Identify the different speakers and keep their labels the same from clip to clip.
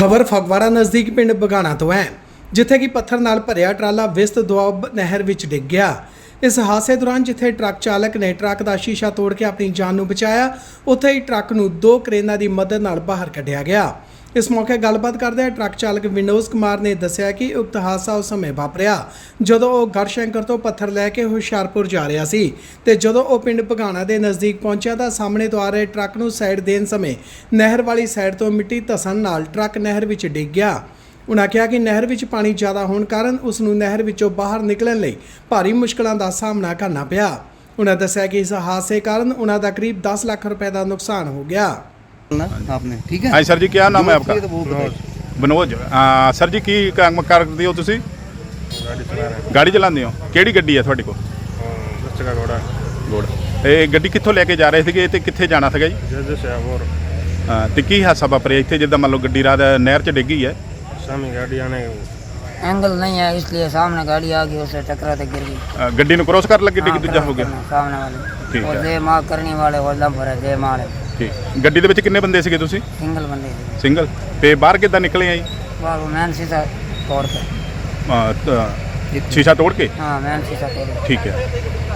Speaker 1: ਖਬਰ ਫਗਵਾੜਾ ਨਜ਼ਦੀਕ ਪਿੰਡ ਬਗਾਣਾ ਤੋਂ ਹੈ, ਜਿੱਥੇ ਕਿ ਪੱਥਰ ਨਾਲ ਭਰਿਆ ਟਰਾਲਾ ਵਿਸਤ ਦੁਆਬ ਨਹਿਰ ਵਿੱਚ ਡਿੱਗ ਗਿਆ। ਇਸ ਹਾਦਸੇ ਦੌਰਾਨ ਜਿੱਥੇ ਟਰੱਕ ਚਾਲਕ ਨੇ ਟਰੱਕ ਦਾ ਸ਼ੀਸ਼ਾ ਤੋੜ ਕੇ ਆਪਣੀ ਜਾਨ ਨੂੰ ਬਚਾਇਆ, ਉੱਥੇ ਹੀ ਟਰੱਕ ਨੂੰ ਦੋ ਕਰੇਨਾਂ ਦੀ ਮਦਦ ਨਾਲ ਬਾਹਰ ਕੱਢਿਆ ਗਿਆ। ਇਸ ਮੌਕੇ ਗੱਲਬਾਤ ਕਰਦਿਆਂ ਟਰੱਕ ਚਾਲਕ ਵਿਨੋਦ ਕੁਮਾਰ ਨੇ ਦੱਸਿਆ ਕਿ ਉਕਤ ਹਾਦਸਾ ਉਸ ਸਮੇਂ ਵਾਪਰਿਆ, ਜਦੋਂ ਉਹ ਗੜਸ਼ੰਕਰ ਤੋਂ ਪੱਥਰ ਲੈ ਕੇ ਹੁਸ਼ਿਆਰਪੁਰ ਜਾ ਰਿਹਾ ਸੀ ਤੇ ਜਦੋਂ ਉਹ ਪਿੰਡ ਭਗਾਣਾ ਦੇ ਨਜ਼ਦੀਕ ਪਹੁੰਚਿਆ ਤਾਂ ਸਾਹਮਣੇ ਤੋਂ ਆ ਰਹੇ ਟਰੱਕ ਨੂੰ ਸਾਈਡ ਦੇਣ ਸਮੇਂ ਨਹਿਰ ਵਾਲੀ ਸਾਈਡ ਤੋਂ ਮਿੱਟੀ ਧਸਣ ਨਾਲ ਟਰੱਕ ਨਹਿਰ ਵਿੱਚ ਡਿੱਗ ਗਿਆ। ਉਨ੍ਹਾਂ ਕਿਹਾ ਕਿ ਨਹਿਰ ਵਿੱਚ ਪਾਣੀ ਜ਼ਿਆਦਾ ਹੋਣ ਕਾਰਨ ਉਸ ਨੂੰ ਨਹਿਰ ਵਿੱਚੋਂ ਬਾਹਰ ਨਿਕਲਣ ਲਈ ਭਾਰੀ ਮੁਸ਼ਕਲਾਂ ਦਾ ਸਾਹਮਣਾ ਕਰਨਾ ਪਿਆ। ਉਨ੍ਹਾਂ ਦੱਸਿਆ ਕਿ ਇਸ ਹਾਦਸੇ ਕਾਰਨ ਉਨ੍ਹਾਂ ਦਾ ਕਰੀਬ 10 ਲੱਖ ਰੁਪਏ ਦਾ ਨੁਕਸਾਨ ਹੋ ਗਿਆ।
Speaker 2: ना आपने ठीक है
Speaker 3: हाँ सर जी क्या नाम है आपका
Speaker 2: ये तो वो बताइए।
Speaker 3: ਬਨੋਜ ਆ, ਸਰ ਜੀ ਕੀ ਕੰਮ ਕਰਦੇ ਹੋ ਤੁਸੀਂ
Speaker 4: ਗਾੜੀ ਚਲਾ ਰਹੇ
Speaker 3: ਗਾੜੀ ਚਲਾਉਂਦੇ ਹੋ ਕਿਹੜੀ ਗੱਡੀ ਹੈ ਤੁਹਾਡੇ ਕੋਲ
Speaker 4: ਹਾਂ ਦਸ ਟਕਾ ਘੋੜਾ
Speaker 3: ਗੋੜ ਇਹ ਗੱਡੀ ਕਿੱਥੋਂ ਲੈ ਕੇ ਜਾ ਰਹੇ ਸੀਗੇ ਤੇ ਕਿੱਥੇ ਜਾਣਾ ਸੀਗਾ ਜੀ
Speaker 4: ਜਦ ਸੇ ਹੋਰ
Speaker 3: ਹਾਂ, ਤੇ ਕੀ ਹਾਦਸਾ ਵਾਪਰਿਆ ਇੱਥੇ ਜਿੱਦਾਂ ਮੰਨ ਲਓ ਗੱਡੀ ਰਾਤ ਨਹਿਰ 'ਚ ਡਿੱਗੀ ਹੈ
Speaker 4: ਸਾਮੀ ਗਾੜੀ ਆਣੇ
Speaker 5: एंगल नहीं है इसलिए सामने गाड़ी आ गई उससे टकराते गिर गई
Speaker 3: ਅ, ਗੱਡੀ ਨੂੰ ਕ੍ਰੋਸ ਕਰਨ ਲੱਗੇ ਡਿੱਗ
Speaker 5: हाँ,
Speaker 3: ਦੂਜਾ ਹੋ ਗਿਆ
Speaker 5: सामने- सामने वाले
Speaker 3: ठीक
Speaker 5: और
Speaker 3: है।
Speaker 5: जय माँ करने वाले वो लंब है जय माँ
Speaker 3: ਠੀਕ ਗੱਡੀ ਦੇ ਵਿੱਚ ਕਿੰਨੇ ਬੰਦੇ ਸੀਗੇ ਤੁਸੀਂ
Speaker 5: सिंगल बंदे थे
Speaker 3: ਸਿੰਗਲ ਤੇ ਬਾਹਰ ਕਿੱਦਾਂ ਨਿਕਲੇ ਆ ਜੀ
Speaker 5: बाहर वो मैन शीशा तोड़ के
Speaker 3: ਅ, ਤ- ਸ਼ੀਸ਼ਾ ਤੋੜ ਕੇ
Speaker 5: हाँ मैन शीशा तोड़ के
Speaker 3: ਠੀਕ ਹੈ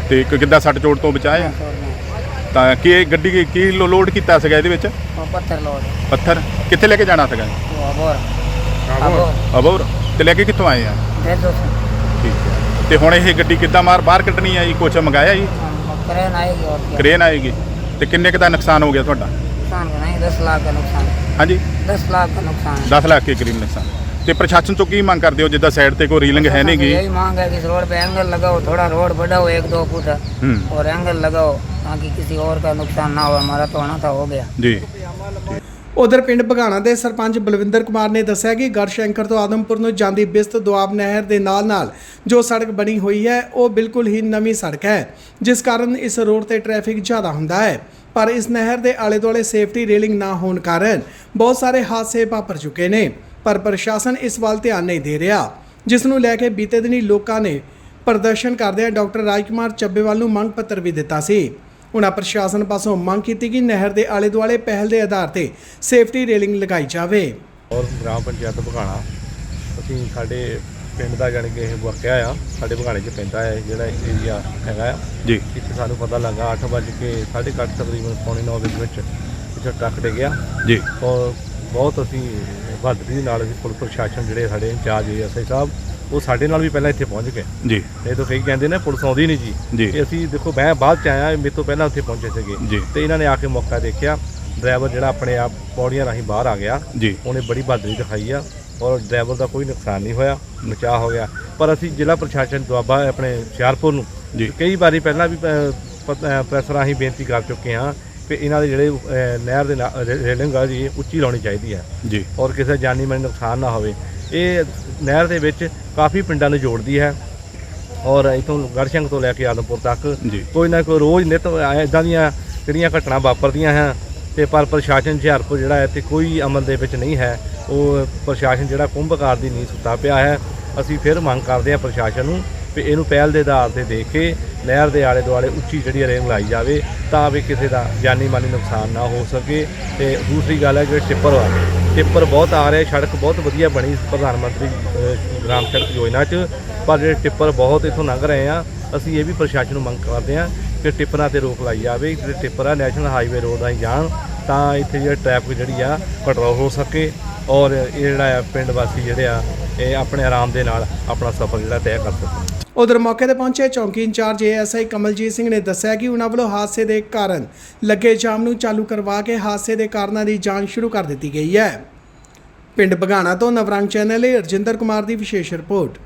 Speaker 3: ਤੇ ਇੱਕ ਕਿੱਦਾਂ ਸੱਟ ਚੋਟ ਤੋਂ ਬਚਾਇਆ
Speaker 5: तोड़ दिया।
Speaker 3: ਤਾਂ ਕੀ ਇਹ ਗੱਡੀ ਕੀ- ਕੀ ਲੋ- ਲੋਡ ਕੀਤਾ ਸੀਗਾ ਇਹਦੇ ਵਿੱਚ
Speaker 5: वो पत्थर लोड
Speaker 3: ਪੱਥਰ ਕਿੱਥੇ ਲੈ ਕੇ ਜਾਣਾ ਸੀਗਾ
Speaker 5: वो अबोर अबोर
Speaker 3: ਅਬੋਰ ਤੇ ਲੈ ਕੇ ਕਿੱਥੋਂ ਆਏ ਆ? ਤੇ ਹੁਣ ਇਹ ਗੱਡੀ ਕਿੱਦਾਂ ਮਾਰ ਬਾਹਰ ਕੱਢਣੀ ਆ ਜੀ ਕੁਛ ਮੰਗਾਇਆ ਜੀ?
Speaker 5: ਕਰੇਨ ਆਏਗੀ और क्या
Speaker 3: ਆਏਗੀ। ਤੇ ਕਿੰਨੇ ਕੁ ਨੁਕਸਾਨ ਹੋ ਗਿਆ ਤੁਹਾਡਾ?
Speaker 5: नुकसान का नहीं दस लाख का
Speaker 3: ਹਾਂਜੀ? 10 ਲੱਖ ਦੇ ਤੇ ਪ੍ਰਸ਼ਾਸਨ ਤੋਂ ਕੀ ਮੰਗ ਕਰਦੇ ਹੋ ਜਿੱਦਾਂ ਸਾਈਡ ਤੇ ਕੋਈ ਰੀਲਿੰਗ ਹੈ नहीं ਨਹੀਂਗੀ
Speaker 5: यही मांग है कि इस रोड पे एंगल लगाओ थोड़ा रोड बढ़ाओ एक दो फुट
Speaker 3: हम्म
Speaker 5: और एंगल लगाओ ताकि किसी और का नुकसान ना हो हमारा तो आना था हो गया
Speaker 3: जी
Speaker 1: ਉਧਰ ਪਿੰਡ ਬਗਾਣਾ ਦੇ ਸਰਪੰਚ ਬਲਵਿੰਦਰ ਕੁਮਾਰ ਨੇ ਦੱਸਿਆ ਕਿ ਗੜਸ਼ੰਕਰ ਤੋਂ ਆਦਮਪੁਰ ਨੂੰ ਜਾਂਦੀ ਬਿਸਤ ਦੁਆਬ ਨਹਿਰ ਦੇ ਨਾਲ-ਨਾਲ ਜੋ ਸੜਕ ਬਣੀ ਹੋਈ ਹੈ, ਉਹ ਬਿਲਕੁਲ ਹੀ ਨਵੀਂ ਸੜਕ ਹੈ, ਜਿਸ ਕਾਰਨ ਇਸ ਰੋਡ ਤੇ ਟ੍ਰੈਫਿਕ ਜ਼ਿਆਦਾ ਹੁੰਦਾ ਹੈ। ਪਰ ਇਸ ਨਹਿਰ ਦੇ ਆਲੇ-ਦੁਆਲੇ ਸੇਫਟੀ ਰੇਲਿੰਗ ਨਾ ਹੋਣ ਕਾਰਨ ਬਹੁਤ ਸਾਰੇ ਹਾਦਸੇ ਵਾਪਰ ਚੁੱਕੇ ਨੇ, ਪਰ ਪ੍ਰਸ਼ਾਸਨ ਇਸ ਵੱਲ ਧਿਆਨ ਨਹੀਂ ਦੇ ਰਿਹਾ। ਜਿਸ ਨੂੰ ਲੈ ਕੇ ਬੀਤੇ ਦਿਨੀ ਲੋਕਾਂ ਨੇ ਪ੍ਰਦਰਸ਼ਨ ਕਰਦਿਆਂ ਡਾਕਟਰ ਰਾਜਕੁਮਾਰ ਚੱਬੇਵਾਲ ਨੂੰ ਮੰਗ ਪੱਤਰ ਵੀ ਦਿੱਤਾ ਸੀ। ਉਨ੍ਹਾਂ ਪ੍ਰਸ਼ਾਸਨ ਪਾਸੋਂ ਮੰਗ ਕੀਤੀ ਕਿ ਨਹਿਰ ਦੇ ਆਲੇ ਦੁਆਲੇ ਪਹਿਲ ਦੇ ਆਧਾਰ ਤੇ ਸੇਫਟੀ ਰੇਲਿੰਗ ਲਗਾਈ ਜਾਵੇ।
Speaker 4: ਔਰ ਗ੍ਰਾਮ ਪੰਚਾਇਤ ਬਘਾਣਾ ਅਸੀਂ ਸਾਡੇ ਪਿੰਡ ਦਾ ਜਾਣੀ ਕਿ ਇਹ ਵਾਕਿਆ ਆ ਸਾਡੇ ਬਘਾਣੇ 'ਚ ਪੈਂਦਾ ਹੈ ਜਿਹੜਾ ਏਰੀਆ ਹੈਗਾ ਆ।
Speaker 3: ਜੀ।
Speaker 4: ਇੱਥੇ ਸਾਨੂੰ ਪਤਾ ਲੱਗਾ 8 ਵਜੇ ਕੇ 8:30 ਤਕਰੀਬਨ ਪੌਣੇ 9 ਵਜੇ ਵਿੱਚ ਇੱਥੇ ਟਰੱਕ ਡਿੱਗਿਆ
Speaker 3: ਜੀ।
Speaker 4: ਔਰ ਬਹੁਤ ਅਸੀਂ ਬਹਾਦਰੀ ਦੇ ਨਾਲ ਅਸੀਂ ਪੁਲਿਸ ਪ੍ਰਸ਼ਾਸਨ ਜਿਹੜੇ ਸਾਡੇ ਇੰਚਾਰਜ ਐਸਆਈ ਸਾਹਿਬ ਉਹ ਸਾਡੇ ਨਾਲ ਵੀ ਪਹਿਲਾਂ ਇੱਥੇ ਪਹੁੰਚ ਗਏ।
Speaker 3: ਜੀ।
Speaker 4: ਇਹ ਤਾਂ ਕਈ ਕਹਿੰਦੇ ਨੇ ਪੁਲਿਸ ਆਉਂਦੀ ਨਹੀਂ ਜੀ। ਤੇ ਅਸੀਂ ਦੇਖੋ ਮੈਂ ਬਾਅਦ ਚ ਆਇਆ ਮੇਰੇ ਤੋਂ ਪਹਿਲਾਂ ਉੱਥੇ ਪਹੁੰਚੇ ਸੀਗੇ। ਤੇ ਇਹਨਾਂ ਨੇ ਆ ਕੇ ਮੌਕਾ ਦੇਖਿਆ। ਡਰਾਈਵਰ ਜਿਹੜਾ ਆਪਣੇ ਆਪ ਪੌੜੀਆਂ ਰਾਹੀਂ ਬਾਹਰ ਆ ਗਿਆ।
Speaker 3: ਜੀ।
Speaker 4: ਉਹਨੇ ਬੜੀ ਬਹਾਦਰੀ ਦਿਖਾਈ ਆ ਔਰ ਡਰਾਈਵਰ ਦਾ ਕੋਈ ਨੁਕਸਾਨ ਨਹੀਂ ਹੋਇਆ ਬਚਾਅ ਹੋ ਗਿਆ। ਪਰ ਅਸੀਂ ਜ਼ਿਲ੍ਹਾ ਪ੍ਰਸ਼ਾਸਨ ਦੁਆਬਾ ਆਪਣੇ ਹੁਸ਼ਿਆਰਪੁਰ ਨੂੰ
Speaker 3: ਜੀ।
Speaker 4: ਕਈ ਵਾਰੀ ਪਹਿਲਾਂ ਵੀ ਪ੍ਰੈਸ ਰਾਹੀਂ ਬੇਨਤੀ ਕਰ ਚੁੱਕੇ ਹਾਂ ਕਿ ਇਹਨਾਂ ਦੇ ਜਿਹੜੇ ਨਹਿਰ ਦੇ ਰੇਲਿੰਗ ਆ ਜੀ ਉੱਚੀ ਲਾਉਣੀ ਚਾਹੀਦੀ ਹੈ।
Speaker 3: ਜੀ।
Speaker 4: ਔਰ ਕਿਸੇ ਜਾਨੀ ਮਾਨੀ ਨੁਕਸਾਨ ਨਾ ਹੋਵੇ। ਇਹ ਨਹਿਰ ਦੇ ਵਿੱਚ ਕਾਫੀ ਪਿੰਡਾਂ ਨੂੰ ਜੋੜਦੀ ਹੈ। ਔਰ ਇਥੋਂ ਗੜਸ਼ੰਕ ਤੋਂ ਲੈ ਕੇ ਆਦਮਪੁਰ ਤੱਕ। ਕੋਈ ਨਾ ਕੋਈ ਰੋਜ਼ ਨਿਤ ਇਦਾਂ ਦੀਆਂ ਜਿਹੜੀਆਂ ਘਟਨਾ ਵਾਪਰਦੀਆਂ ਹੈ ਤੇ ਪਰ ਪ੍ਰਸ਼ਾਸਨ ਹੁਸ਼ਿਆਰਪੁਰ ਜਿਹੜਾ ਹੈ ਤੇ ਕੋਈ ਅਮਲ ਦੇ ਵਿੱਚ ਨਹੀਂ ਹੈ। ਉਹ ਪ੍ਰਸ਼ਾਸਨ ਜਿਹੜਾ ਕੁੰਭਕਾਰ ਦੀ ਨੀਂਦ ਸੁੱਤਾ ਪਿਆ ਹੈ। ਅਸੀਂ ਫਿਰ ਮੰਗ ਕਰਦੇ ਹਾਂ ਪ੍ਰਸ਼ਾਸਨ ਨੂੰ ਵੀ ਇਹਨੂੰ ਪਹਿਲ ਦੇ ਆਧਾਰ ਤੇ ਦੇਖ ਕੇ ਨਹਿਰ ਦੇ ਆਲੇ ਦੁਆਲੇ ਉੱਚੀ ਜਿਹੜੀ ਰੇਂਗ ਲਾਈ ਜਾਵੇ ਤਾਂ ਵੀ ਕਿਸੇ ਦਾ ਜਾਨੀ ਮਾਨੀ ਨੁਕਸਾਨ ਨਾ ਹੋ ਸਕੇ। ਤੇ ਦੂਸਰੀ ਗੱਲ ਹੈ ਜਿਹੜੇ ਟਿੱਪਰ ਆ। ਟਿੱਪਰ ਬਹੁਤ ਆ ਰਹੇ, ਸੜਕ ਬਹੁਤ ਵਧੀਆ ਬਣੀ ਪ੍ਰਧਾਨ ਮੰਤਰੀ ਗ੍ਰਾਮ ਸੜਕ ਯੋਜਨਾ 'ਚ। ਪਰ ਜਿਹੜੇ ਟਿੱਪਰ ਬਹੁਤ ਇੱਥੋਂ ਲੰਘ ਰਹੇ ਆ, ਅਸੀਂ ਇਹ ਵੀ ਪ੍ਰਸ਼ਾਸਨ ਨੂੰ ਮੰਗ ਕਰਦੇ ਆ ਕਿ ਟਿੱਪਰਾਂ ਤੇ ਰੋਕ ਲਾਈ ਜਾਵੇ। ਜਿਹੜੇ ਟਿੱਪਰ ਆ, ਨੈਸ਼ਨਲ ਹਾਈਵੇ ਰੋਡ ਰਾਹੀਂ ਜਾਣ ਤਾਂ ਇੱਥੇ ਜਿਹੜਾ ਟ੍ਰੈਫਿਕ ਜਿਹੜੀ ਆ, ਕੰਟਰੋਲ ਹੋ ਸਕੇ। ਔਰ ਇਹ ਜਿਹੜਾ ਆ ਪਿੰਡ ਵਾਸੀ ਜਿਹੜੇ ਆ, ਇਹ ਆਪਣੇ ਆਰਾਮ ਦੇ ਨਾਲ ਆਪਣਾ ਸਫ਼ਰ ਜਿਹੜਾ ਤੈਅ ਕਰ ਸਕਣ
Speaker 1: ਉਧਰ ਮੌਕੇ ਤੇ ਪਹੁੰਚੇ ਚੌਂਕੀ ਇੰਚਾਰਜ ਏਐਸਆਈ ਕਮਲਜੀਤ ਸਿੰਘ ਨੇ ਦੱਸਿਆ ਕਿ ਉਹਨਾਂ ਵੱਲੋਂ ਹਾਦਸੇ ਦੇ ਕਾਰਨ ਲੱਗੇ ਜਾਮ ਨੂੰ ਚਾਲੂ ਕਰਵਾ ਕੇ ਹਾਦਸੇ ਦੇ ਕਾਰਨਾਂ ਦੀ ਜਾਂਚ ਸ਼ੁਰੂ ਕਰ ਦਿੱਤੀ ਗਈ ਹੈ। ਪਿੰਡ ਬਗਾਣਾ ਤੋਂ ਨਵਰੰਗ ਚੈਨਲ ਲਈ ਰਜਿੰਦਰ ਕੁਮਾਰ ਦੀ ਵਿਸ਼ੇਸ਼ ਰਿਪੋਰਟ।